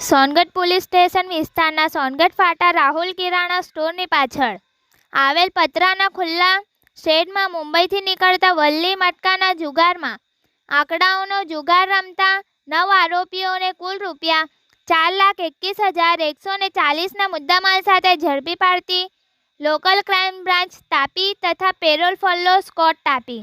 Songadh police station વિસ્તારના સોનગઢ ફાટા રાહુલ કિરાણા સ્ટોરની પાછળ. આવેલ પતરાના ખુલ્લા શેડમાં મુંબઈથી નીકળતા વલ્લી મટકાના જુગારમાં આંકડાઓનો જુગાર રમતા નવ આરોપીઓને કુલ રૂપિયા ચાર લાખ એકવીસ હજાર એકસો ને ચાલીસના મુદ્દામાલ સાથે ઝડપી પાડતી લોકલ ક્રાઇમ બ્રાન્ચ તાપી તથા પેરોલ ફલ્લો સ્કોટ તાપી.